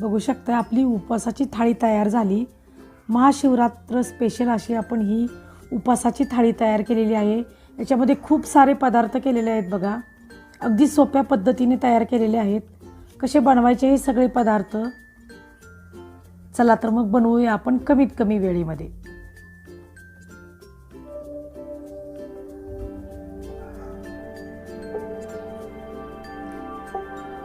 बघू शकता आपली उपवासाची थाळी तयार झाली. महाशिवरात्र स्पेशल अशी आपण ही उपवासाची थाळी तयार केलेली आहे. याच्यामध्ये खूप सारे पदार्थ केलेले आहेत बघा. अगदी सोप्या पद्धतीने तयार केलेले आहेत. कसे बनवायचे हे सगळे पदार्थ. चला तर मग बनवूया आपण कमीत कमी वेळेमध्ये.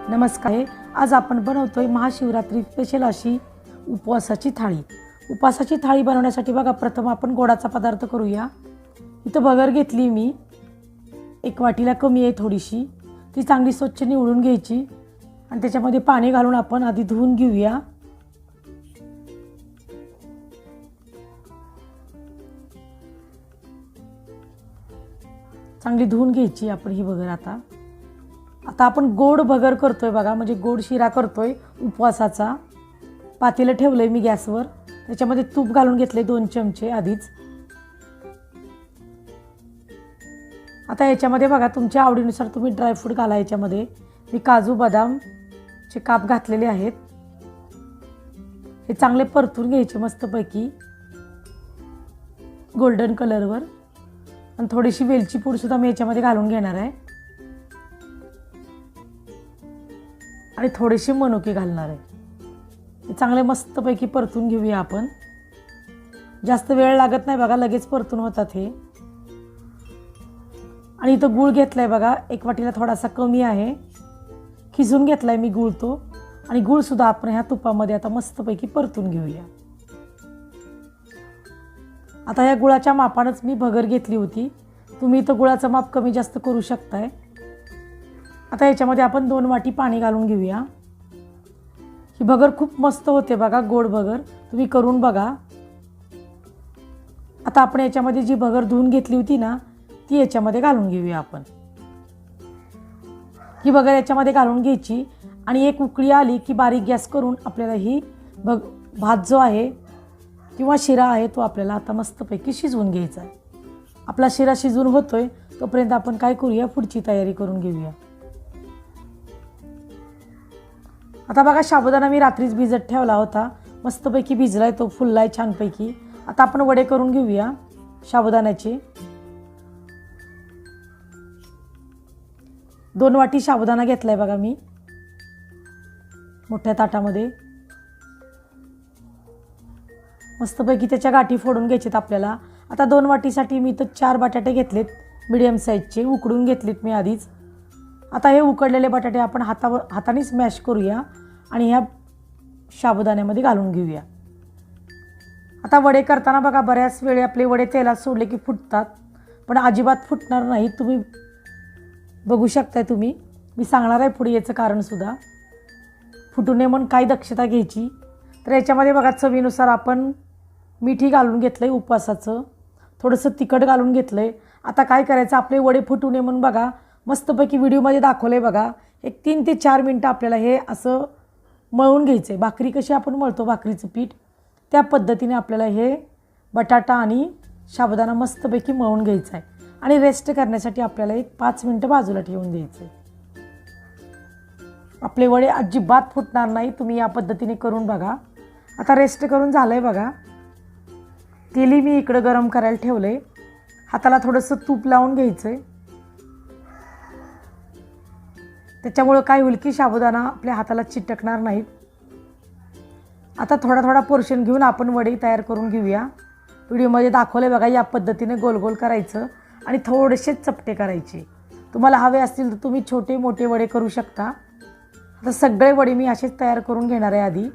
नमस्कार. आज आपण बनवतोय महाशिवरात्री स्पेशल अशी उपवासाची थाळी. उपवासाची थाळी बनवण्यासाठी बघा प्रथम आपण गोडाचा पदार्थ करूया. इथं बगर घेतली मी. एक वाटीला कमी आहे थोडीशी. ती चांगली स्वच्छ निवडून घ्यायची. आणि त्याच्यामध्ये पाणी घालून आपण आधी धुवून घेऊया. चांगली धुवून घ्यायची आपण ही बगर आता. आता आपण गोड भगर करतोय बघा म्हणजे गोड शिरा करतोय उपवासाचा. पातेलं ठेवलंय मी गॅसवर. त्याच्यामध्ये तूप घालून घेतले दोन चमचे आधीच. आता याच्यामध्ये बघा तुमच्या आवडीनुसार तुम्ही ड्रायफ्रूट घाला याच्यामध्ये. मी काजू बदामचे काप घातलेले आहेत. हे चांगले परतून घ्यायचे मस्तपैकी. गोल्डन कलरवर आणि थोडीशी वेलची पूडसुद्धा मी याच्यामध्ये घालून घेणार आहे. आणि थोडीशी मनुके घालणार आहे. चांगले मस्तपैकी परतून घेऊया आपण. जास्त वेळ लागत नाही बघा लगेच परतून होतात हे. आणि इथं गूळ घेतला आहे बघा एक वाटीला थोडासा कमी आहे. खिजून घेतला आहे मी गूळ तो. आणि गूळसुद्धा आपण ह्या तुपामध्ये आता मस्तपैकी परतून घेऊया. आता या गुळाच्या मापानंच मी भगर घेतली होती. तुम्ही इथं गुळाचं माप कमी जास्त करू शकताय. आता याच्यामध्ये आपण दोन वाटी पाणी घालून घेऊया. ही बगर खूप मस्त होते बघा गोड बगर. तुम्ही करून बघा. आता आपण याच्यामध्ये जी भगर धुवून घेतली होती ना ती याच्यामध्ये घालून घेऊया आपण. ही बगर याच्यामध्ये घालून घ्यायची आणि एक उकळी आली की बारीक गॅस करून आपल्याला ही भग भात जो आहे किंवा शिरा आहे तो आपल्याला आता मस्तपैकी शिजवून घ्यायचा आहे. आपला शिरा शिजवून होतोय तोपर्यंत आपण काय करूया पुढची तयारी करून घेऊया. आता बघा साबुदाणा मी रात्रीच भिजत ठेवला होता. मस्तपैकी भिजलाय तो फुललाय छानपैकी. आता आपण वडे करून घेऊया साबुदाण्याचे. दोन वाटी साबुदाणा घेतलाय बघा मी. मोठ्या ताटामध्ये. मस्तपैकी त्याच्या गाठी फोडून घ्यायच्यात आपल्याला. आता दोन वाटीसाठी मी तर चार बटाटे घेतलेत. मिडियम साईजचे उकडून घेतलेत मी आधीच. आता हे उकडलेले बटाटे आपण हातावर हातानेच मॅश करूया आणि ह्या साबुदाण्यामध्ये घालून घेऊया. आता वडे करताना बघा बऱ्याच वेळे आपले वडे तेलात सोडले की फुटतात पण अजिबात फुटणार नाही. तुम्ही बघू शकताय तुम्ही. मी सांगणार आहे पुढे याचं कारणसुद्धा फुटू नये म्हणून काय दक्षता घ्यायची. तर याच्यामध्ये बघा चवीनुसार आपण मिठी घालून घेतलं आहे उपवासाचं. थोडंसं तिखट घालून घेतलं आहे आता काय करायचं आपले वडे फुटू नये म्हणून बघा मस्तपैकी व्हिडिओमध्ये दाखवलं आहे बघा. एक तीन ते चार मिनटं आपल्याला हे असं मळून घ्यायचं आहे भाकरी कशी आपण मळतो भाकरीचं पीठ त्या पद्धतीने आपल्याला हे बटाटा आणि साबुदाणा मस्तपैकी मळून घ्यायचं आहे आणि रेस्ट करण्यासाठी आपल्याला एक पाच मिनटं बाजूला ठेवून द्यायचं आहे आपले वडे अजिबात फुटणार नाही तुम्ही या पद्धतीने करून बघा. आता रेस्ट करून झालं आहे बघा. तेली मी इकडं गरम करायला ठेवलं आहे हाताला थोडंसं तूप लावून घ्यायचं आहे त्याच्यामुळं काय होईल की साबुदाणा आपल्या हाताला चिटकणार नाहीत आता थोडा थोडा पोर्शन घेऊन आपण वडे तयार करून घेऊया. व्हिडिओमध्ये दाखवलं बघा या पद्धतीने गोल गोल करायचं आणि थोडेसे चपटे करायचे. तुम्हाला हवे असतील तर तुम्ही छोटे मोठे वडे करू शकता. आता सगळे वडे मी असेच तयार करून घेणार आहे आधी.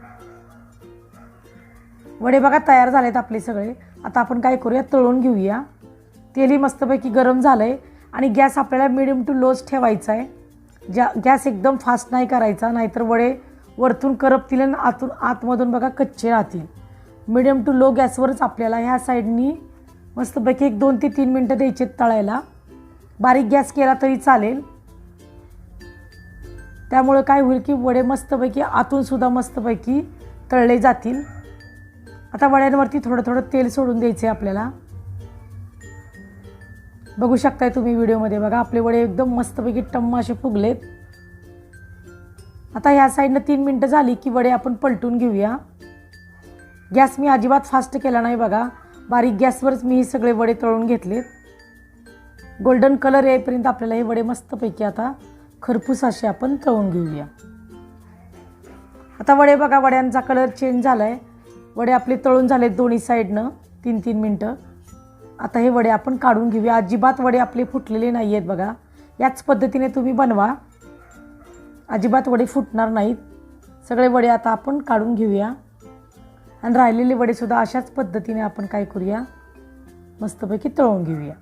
वडे बघा तयार झालेत आपले सगळे. आता आपण काय करूया तळून घेऊया. तेलही मस्तपैकी गरम झालं आहे आणि गॅस आपल्याला मिडियम टू लोच ठेवायचा आहे. ज्या गॅस एकदम फास्ट नाही करायचा नाहीतर वडे वरतून करपतील आणि आतून आतमधून बघा कच्चे राहतील. मिडियम टू लो गॅसवरच आपल्याला ह्या साईडनी मस्तपैकी एक दोन ते तीन मिनटं द्यायचे तळायला. बारीक गॅस केला तरी चालेल. त्यामुळं काय होईल की वडे मस्तपैकी आतूनसुद्धा मस्तपैकी तळले जातील. आता वड्यांवरती थोडं थोडं तेल सोडून द्यायचं आहे आपल्याला. बघू शकताय तुम्ही व्हिडिओमध्ये. बघा आपले वडे एकदम मस्तपैकी टम्म असे फुगलेत. आता ह्या साईडनं तीन मिनटं झाली की वडे आपण पलटून घेऊया. गॅस मी अजिबात फास्ट केला नाही बघा. बारीक गॅसवरच मी हे सगळे वडे तळून घेतलेत. गोल्डन कलर येईपर्यंत आपल्याला हे वडे मस्तपैकी आता खरपूस असे आपण तळून घेऊया. आता वडे बघा वड्यांचा कलर चेंज झाला आहे वडे आपले तळून झालेत दोन्ही साईडनं तीन तीन मिनटं. आता हे वडे आपण काढून घेऊया. अजिबात वडे आपले फुटलेले नाही आहेत बघा. याच पद्धतीने तुम्ही बनवा. अजिबात वडे फुटणार नाहीत. सगळे वडे आता आपण काढून घेऊया. आणि राहिलेले वडेसुद्धा अशाच पद्धतीने आपण काय करूया? मस्तपैकी तळून घेऊया.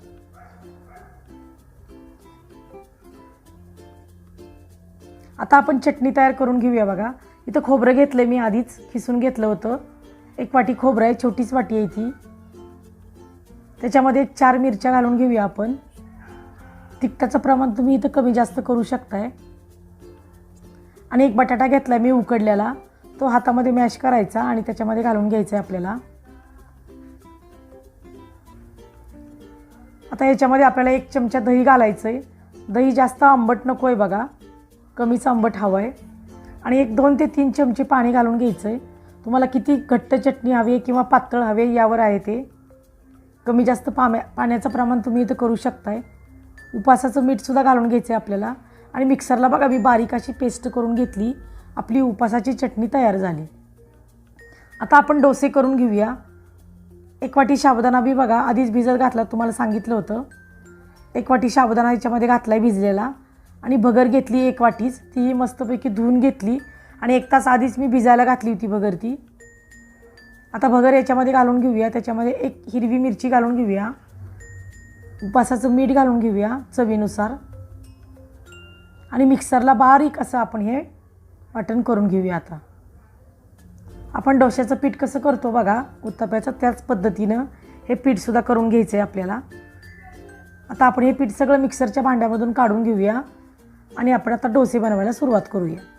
आता आपण चटणी तयार करून घेऊया बघा. इथं खोबरं घेतलं मी आधीच. खिसून घेतलं होतं. एक वाटी खोबरं आहे. छोटीच वाटी आहे ती. त्याच्यामध्ये एक चार मिरच्या घालून घेऊया आपण. तिखटाचं प्रमाण तुम्ही इथं कमी जास्त करू शकताय. आणि एक बटाटा घेतला मी उकडलेला. तो हातामध्ये मॅश करायचा आणि त्याच्यामध्ये घालून घ्यायचा आहे आपल्याला. आता याच्यामध्ये आपल्याला एक चमचा दही घालायचं आहे दही जास्त आंबट नको आहे बघा. कमीच आंबट हवं आहे आणि एक दोन ते तीन चमचे पाणी घालून घ्यायचं आहे तुम्हाला किती घट्ट चटणी हवी आहे किंवा पातळ हवी आहे यावर आहे ते. कमी जास्त पाम्या पाण्याचं प्रमाण तुम्ही इथं करू शकताय. उपासाचं मीठसुद्धा घालून घ्यायचं आहे आपल्याला. आणि मिक्सरला बघा मी बारीक अशी पेस्ट करून घेतली. आपली उपासाची चटणी तयार झाली. आता आपण डोसे करून घेऊया. एक वाटी शाबदाना बी बघा आधीच भिजत घातला तुम्हाला सांगितलं होतं. एक वाटी शाबदाना याच्यामध्ये घातला आहे भिजलेला. आणि भगर घेतली एक वाटीच ती मस्तपैकी धुवून घेतली. आणि एक तास आधीच मी भिजायला घातली होती भगर ती. आता भगर याच्यामध्ये घालून घेऊया त्याच्यामध्ये एक हिरवी मिरची घालून घेऊया. उपासाचं मीठ घालून घेऊया चवीनुसार. आणि मिक्सरला बारीक असं आपण हे वाटण करून घेऊया आता. आपण डोश्याचं पीठ कसं करतो बघा उत्तप्याचं त्याच पद्धतीनं हे पीठसुद्धा करून घ्यायचं आहे आपल्याला. आता आपण हे पीठ सगळं मिक्सरच्या भांड्यामधून काढून घेऊया आणि आपण आता डोसे बनवायला सुरुवात करूया.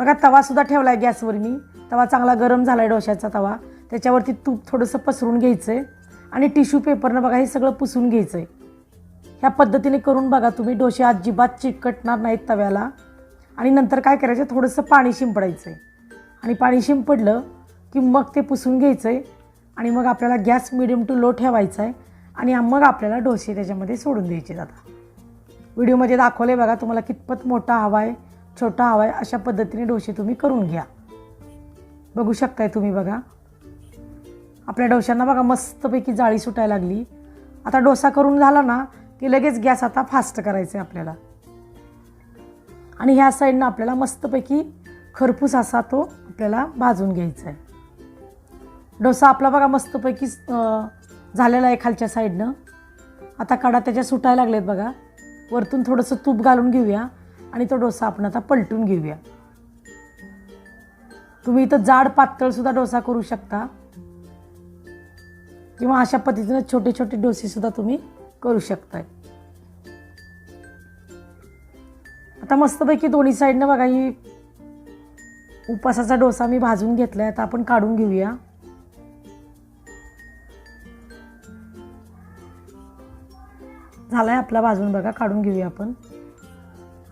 बघा तवासुद्धा ठेवला आहे गॅसवर मी. तवा चांगला गरम झाला आहे डोश्याचा तवा. त्याच्यावरती तूप थोडंसं पसरून घ्यायचं आहे आणि टिश्यू पेपरनं बघा हे सगळं पुसून घ्यायचं आहे ह्या पद्धतीने करून बघा तुम्ही डोसे अजिबात चिकटणार नाहीत तव्याला. आणि नंतर काय करायचं थोडंसं पाणी शिंपडायचं आहे आणि पाणी शिंपडलं की मग ते पुसून घ्यायचं आहे आणि मग आपल्याला गॅस मिडियम टू लो ठेवायचा आहे आणि मग आपल्याला डोसे त्याच्यामध्ये सोडून द्यायचे आता व्हिडिओमध्ये दाखवले बघा तुम्हाला कितपत मोठा हवा आहे छोटा हवा आहे अशा पद्धतीने डोसे तुम्ही करून घ्या. बघू शकताय तुम्ही बघा. आपल्या डोशांना बघा मस्तपैकी जाळी सुटायला लागली. आता डोसा करून झाला ना की लगेच गॅस आता फास्ट करायचा आहे आपल्याला. आणि ह्या साईडनं आपल्याला मस्तपैकी खरपूस असा तो आपल्याला भाजून घ्यायचा आहे डोसा आपला बघा मस्तपैकी झालेला आहे खालच्या साईडनं. आता कडा त्याच्या सुटायला लागलेत बघा. वरतून थोडंसं तूप घालून घेऊया. आणि तो डोसा आपण आता पलटून घेऊया. तुम्ही इथं जाड पातळसुद्धा डोसा करू शकता. किंवा अशा पद्धतीनं छोटे छोटे डोसेसुद्धा तुम्ही करू शकताय. आता मस्तपैकी दोन्ही साईडनं बघा ही उपासाचा डोसा मी भाजून घेतलाय. आता आपण काढून घेऊया. झालाय आपला भाजून बघा काढून घेऊया आपण.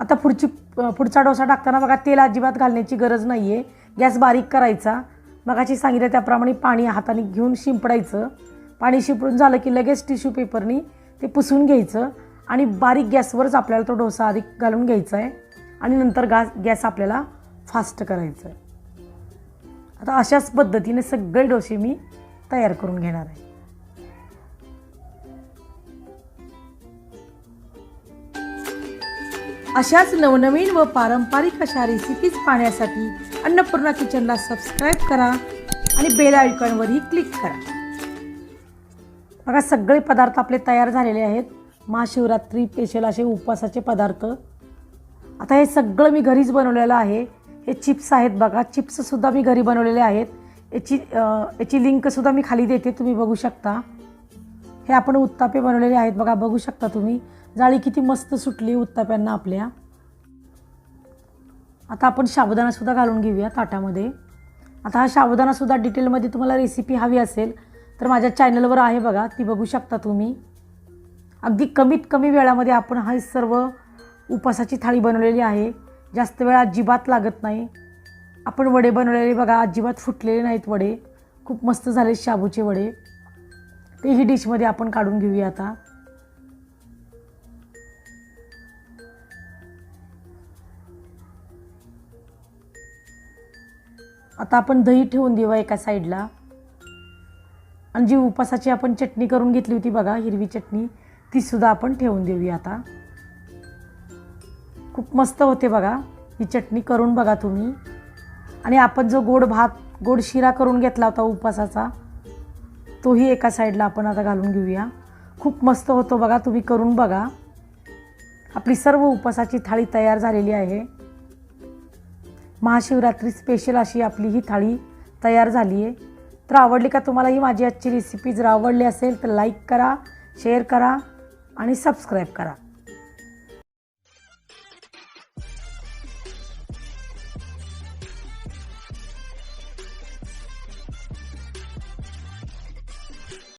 आता पुढची पुढचा डोसा टाकताना बघा तेल अजिबात घालण्याची गरज नाही आहे गॅस बारीक करायचा. मगाशी सांगितलं त्याप्रमाणे पाणी हाताने घेऊन शिंपडायचं. पाणी शिंपडून झालं की लगेच टिश्यू पेपरनी ते पुसून घ्यायचं आणि बारीक गॅसवरच आपल्याला तो डोसा आधी घालून घ्यायचा आहे आणि नंतर गॅस गॅस आपल्याला फास्ट करायचं आहे आता अशाच पद्धतीने सगळे डोसे मी तयार करून घेणार आहे. अशाच नवनवीन व पारंपरिक अशा रेसिपीज पाहण्यासाठी अन्नपूर्णा किचनला सबस्क्राईब करा आणि बेल आयकॉनवरही क्लिक करा. बघा सगळे पदार्थ आपले तयार झालेले आहेत. महाशिवरात्री स्पेशल असे उपवासाचे पदार्थ. आता हे सगळं मी घरीच बनवलेलं आहे. हे चिप्स आहेत बघा. चिप्ससुद्धा मी घरी बनवलेले आहेत. याची याची लिंकसुद्धा मी खाली देते तुम्ही बघू शकता. हे आपण उत्तापे बनवलेले आहेत. बघा बघू शकता तुम्ही. जाळी किती मस्त सुटली उत्ताप्यांना आपल्या. आता आपण साबुदाणासुद्धा घालून घेऊया ताटामध्ये. आता हा साबुदाणासुद्धा डिटेलमध्ये तुम्हाला रेसिपी हवी असेल तर माझ्या चॅनलवर आहे बघा ती बघू शकता तुम्ही. अगदी कमीत कमी वेळामध्ये आपण हा सर्व उपासाची थाळी बनवलेली आहे. जास्त वेळ अजिबात लागत नाही. आपण वडे बनवलेले बघा अजिबात फुटलेले नाहीत वडे. खूप मस्त झाले शाबूचे वडे. ते ही डिशमध्ये आपण काढून घेऊया आता. आता आपण दही ठेवून देऊ एका साईडला. आणि जी उपासाची आपण चटणी करून घेतली होती बघा हिरवी चटणी तीसुद्धा आपण ठेवून देऊया आता. खूप मस्त होते बघा ही चटणी करून बघा तुम्ही. आणि आपण जो गोड भात गोड शिरा करून घेतला होता उपासाचा तोही एका साईडला आपण आता घालून घेऊया. खूप मस्त होतो बघा तुम्ही करून बघा. आपली सर्व उपासाची थाळी तयार झालेली आहे. महाशिवरात्री स्पेशल अशी आपली ही थाळी तयार झाली आहे. तर आवडली का तुम्हाला ही माझी आजची रेसिपी जर आवडली असेल तर लाईक करा शेअर करा आणि सबस्क्राईब करा.